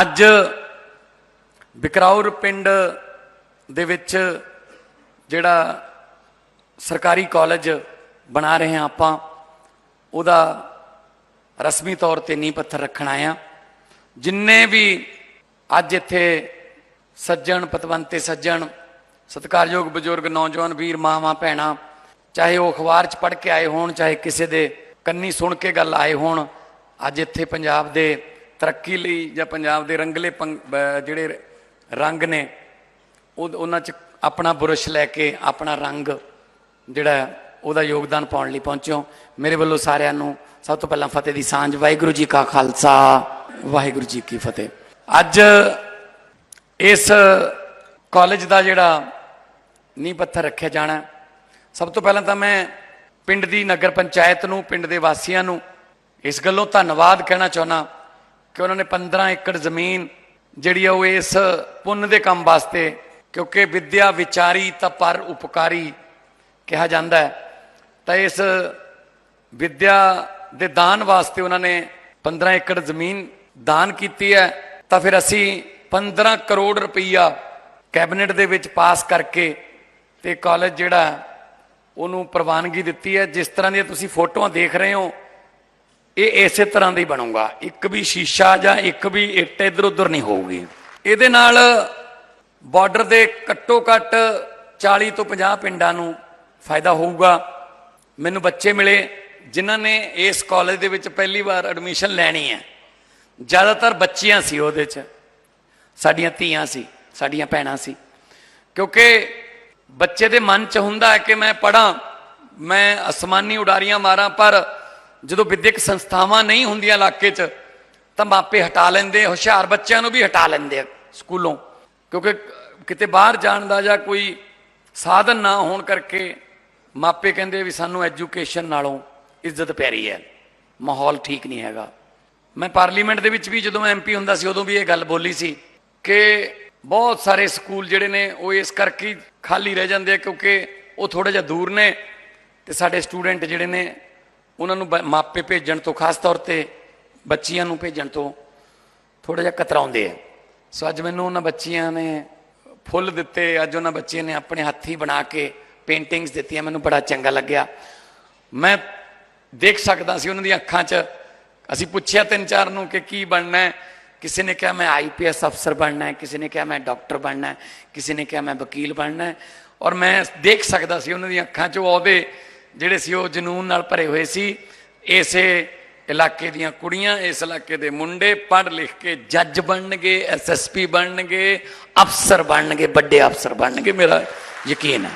ਅੱਜ ਬਿਕਰੌਰ ਪਿੰਡ ਦੇ ਵਿੱਚ ਜਿਹੜਾ ਸਰਕਾਰੀ ਕਾਲਜ ਬਣਾ ਰਹੇ ਹਾਂ ਆਪਾਂ, ਉਹਦਾ ਰਸਮੀ ਤੌਰ ਤੇ ਨੀਂਹ ਪੱਥਰ ਰੱਖਣ ਆਇਆ ਜਿੰਨੇ ਵੀ ਅੱਜ ਇੱਥੇ ਸੱਜਣ, ਪਤਵੰਤੇ ਸੱਜਣ, ਸਤਿਕਾਰਯੋਗ ਬਜ਼ੁਰਗ ਨੌਜਵਾਨ ਵੀਰ, ਮਾਵਾਂ, ਭੈਣਾਂ, ਚਾਹੇ ਉਹ ਅਖਬਾਰ 'ਚ ਪੜ੍ਹ ਕੇ ਆਏ ਹੋਣ, ਚਾਹੇ ਕਿਸੇ ਦੇ ਕੰਨੀ ਸੁਣ ਕੇ ਗੱਲ ਆਏ ਹੋਣ, ਅੱਜ ਇੱਥੇ ਪੰਜਾਬ ਦੇ ਤਰੱਕੀ ਲਈ ਜਾਂ ਪੰਜਾਬ ਦੇ ਰੰਗਲੇ ਪੰਗ- ਜਿਹੜੇ ਰੰਗ ਨੇ, ਉਹ, ਉਹਨਾਂ 'ਚ ਆਪਣਾ ਬੁਰਸ਼ ਲੈ ਕੇ ਆਪਣਾ ਰੰਗ ਜਿਹੜਾ ਉਹਦਾ ਯੋਗਦਾਨ ਪਾਉਣ ਲਈ ਪਹੁੰਚਿਓ ਮੇਰੇ ਵੱਲੋਂ ਸਾਰਿਆਂ ਨੂੰ ਸਭ ਤੋਂ ਪਹਿਲਾਂ ਫਤਿਹ ਦੀ ਸਾਂਝ, ਵਾਹਿਗੁਰੂ ਜੀ ਕਾ ਖਾਲਸਾ, ਵਾਹਿਗੁਰੂ ਜੀ ਕੀ ਫਤਿਹ। ਅੱਜ ਇਸ ਕਾਲਜ ਦਾ ਜਿਹੜਾ ਨੀਂਹ ਪੱਥਰ ਰੱਖਿਆ ਜਾਣਾ ਸਭ ਤੋਂ ਪਹਿਲਾਂ ਤਾਂ ਮੈਂ ਪਿੰਡ ਦੀ ਨਗਰ ਪੰਚਾਇਤ ਨੂੰ, ਪਿੰਡ ਦੇ ਵਾਸੀਆਂ ਨੂੰ ਇਸ ਗੱਲੋਂ ਧੰਨਵਾਦ ਕਹਿਣਾ ਚਾਹੁੰਦਾ। ਕਿ ਉਹਨਾਂ ਨੇ 15 ਏਕੜ ਜ਼ਮੀਨ ਜਿਹੜੀ ਆ ਉਹ ਇਸ ਪੁੰਨ ਦੇ ਕੰਮ ਵਾਸਤੇ, ਕਿਉਂਕਿ ਵਿਦਿਆ ਵਿਚਾਰੀ ਤਾਂ ਪਰ ਉਪਕਾਰੀ ਕਿਹਾ ਜਾਂਦਾ ਹੈ। ਤਾਂ ਇਸ ਵਿਦਿਆ ਦੇ ਦਾਨ ਵਾਸਤੇ ਉਹਨਾਂ ਨੇ 15 ਏਕੜ ਜ਼ਮੀਨ ਦਾਨ ਕੀਤੀ ਹੈ। ਤਾਂ ਫਿਰ ਅਸੀਂ 15 ਕਰੋੜ ਰੁਪਈਆ ਕੈਬਨਿਟ ਦੇ ਵਿੱਚ ਪਾਸ ਕਰਕੇ ਤੇ ਕਾਲਜ ਜਿਹੜਾ ਉਹਨੂੰ ਪ੍ਰਵਾਨਗੀ ਦਿੱਤੀ ਹੈ। ਜਿਸ ਤਰ੍ਹਾਂ ਦੀਆਂ ਤੁਸੀਂ ਫੋਟੋਆਂ ਦੇਖ ਰਹੇ ਹੋ ਇਹ ਇਸੇ ਤਰ੍ਹਾਂ ਦਾ ਹੀ ਬਣੂਗਾ। ਇੱਕ ਵੀ ਸ਼ੀਸ਼ਾ ਜਾਂ ਇੱਕ ਵੀ ਇੱਟ ਇੱਧਰ ਉੱਧਰ ਨਹੀਂ ਹੋਊਗੀ। ਇਹਦੇ ਨਾਲ ਬਾਰਡਰ ਦੇ ਘੱਟੋ ਘੱਟ 40 ਤੋਂ 50 ਪਿੰਡਾਂ ਨੂੰ ਫਾਇਦਾ ਹੋਊਗਾ। ਮੈਨੂੰ ਬੱਚੇ ਮਿਲੇ ਜਿਨ੍ਹਾਂ ਨੇ ਇਸ ਕਾਲਜ ਦੇ ਵਿੱਚ ਪਹਿਲੀ ਵਾਰ ਐਡਮਿਸ਼ਨ ਲੈਣੀ ਹੈ। ਜ਼ਿਆਦਾਤਰ ਬੱਚੀਆਂ ਸੀ ਉਹਦੇ 'ਚ। ਸਾਡੀਆਂ ਧੀਆਂ ਸੀ, ਸਾਡੀਆਂ ਭੈਣਾਂ ਸੀ। ਕਿਉਂਕਿ ਬੱਚੇ ਦੇ ਮਨ 'ਚ ਹੁੰਦਾ ਹੈ ਕਿ ਮੈਂ ਪੜਾਂ ਮੈਂ ਅਸਮਾਨੀ ਉਡਾਰੀਆਂ ਮਾਰਾਂ, ਪਰ ਜਦੋਂ ਵਿਦਿਅਕ ਸੰਸਥਾਵਾਂ ਨਹੀਂ ਹੁੰਦੀਆਂ ਇਲਾਕੇ 'ਚ, ਤਾਂ ਮਾਪੇ ਹਟਾ ਲੈਂਦੇ, ਹੁਸ਼ਿਆਰ ਬੱਚਿਆਂ ਨੂੰ ਵੀ ਹਟਾ ਲੈਂਦੇ ਆ ਸਕੂਲੋਂ। ਕਿਉਂਕਿ ਕਿਤੇ ਬਾਹਰ ਜਾਣ ਦਾ ਜਾਂ ਕੋਈ ਸਾਧਨ ਨਾ ਹੋਣ ਕਰਕੇ ਮਾਪੇ ਕਹਿੰਦੇ ਵੀ ਸਾਨੂੰ ਐਜੂਕੇਸ਼ਨ ਨਾਲੋਂ ਇੱਜ਼ਤ ਪਿਆਰੀ ਹੈ। ਮਾਹੌਲ ਠੀਕ ਨਹੀਂ ਹੈਗਾ। ਮੈਂ ਪਾਰਲੀਮੈਂਟ ਦੇ ਵਿੱਚ ਵੀ ਜਦੋਂ ਮੈਂ ਐਮਪੀ ਹੁੰਦਾ ਸੀ, ਉਦੋਂ ਵੀ ਇਹ ਗੱਲ ਬੋਲੀ ਸੀ ਕਿ ਬਹੁਤ ਸਾਰੇ ਸਕੂਲ ਜਿਹੜੇ ਨੇ, ਉਹ ਇਸ ਕਰਕੇ ਖਾਲੀ ਰਹਿ ਜਾਂਦੇ ਆ ਕਿਉਂਕਿ ਉਹ ਥੋੜਾ ਜਿਹਾ ਦੂਰ ਨੇ ਤੇ ਸਾਡੇ ਸਟੂਡੈਂਟ ਜਿਹੜੇ ਨੇ ਉਹਨਾਂ ਨੂੰ ਬ- ਮਾਪੇ ਭੇਜਣ ਤੋਂ, ਖਾਸ ਤੌਰ ਤੇ ਬੱਚੀਆਂ ਨੂੰ ਭੇਜਣ ਤੋਂ ਥੋੜਾ ਜਿਹਾ ਕਤਰਾਉਂਦੇ ਆ। ਸੋ ਅੱਜ ਮੈਨੂੰ ਉਹਨਾਂ ਬੱਚੀਆਂ ਨੇ ਫੁੱਲ ਦਿੱਤੇ, ਅੱਜ ਉਹਨਾਂ ਬੱਚਿਆਂ ਨੇ ਆਪਣੇ ਹੱਥੀ ਬਣਾ ਕੇ ਪੇਂਟਿੰਗਸ ਦਿੱਤੀਆਂ, ਮੈਨੂੰ ਬੜਾ ਚੰਗਾ ਲੱਗਿਆ। ਮੈਂ ਦੇਖ ਸਕਦਾ ਸੀ ਉਹਨਾਂ ਦੀਆਂ ਅੱਖਾਂ 'ਚ, ਅਸੀਂ ਪੁੱਛਿਆ ਤਿੰਨ ਚਾਰ ਨੂੰ ਕਿ ਕੀ ਬਣਨਾ ਹੈ। ਕਿਸੇ ਨੇ ਕਿਹਾ ਮੈਂ ਆਈਪੀਐਸ ਅਫਸਰ ਬਣਨਾ ਹੈ, ਕਿਸੇ ਨੇ ਕਿਹਾ ਮੈਂ ਡਾਕਟਰ ਬਣਨਾ ਹੈ, ਕਿਸੇ ਨੇ ਕਿਹਾ ਮੈਂ ਵਕੀਲ ਬਣਨਾ ਹੈ। ਔਰ ਮੈਂ ਦੇਖ ਸਕਦਾ ਸੀ ਉਹਨਾਂ ਦੀਆਂ ਅੱਖਾਂ 'ਚ ਉਹ ਉਹਦੇ ਜਿਹੜੇ ਸੀ ਉਹ ਜਨੂਨ ਨਾਲ ਭਰੇ ਹੋਏ ਸੀ। ਇਸੇ ਇਲਾਕੇ ਦੀਆਂ ਕੁੜੀਆਂ, ਇਸ ਇਲਾਕੇ ਦੇ ਮੁੰਡੇ ਪੜ੍ਹ ਲਿਖ ਕੇ ਜੱਜ ਬਣਨਗੇ ਐਸਐਸਪੀ ਬਣਨਗੇ, ਅਫਸਰ ਬਣਨਗੇ, ਵੱਡੇ ਅਫਸਰ ਬਣਨਗੇ, ਮੇਰਾ ਯਕੀਨ ਹੈ।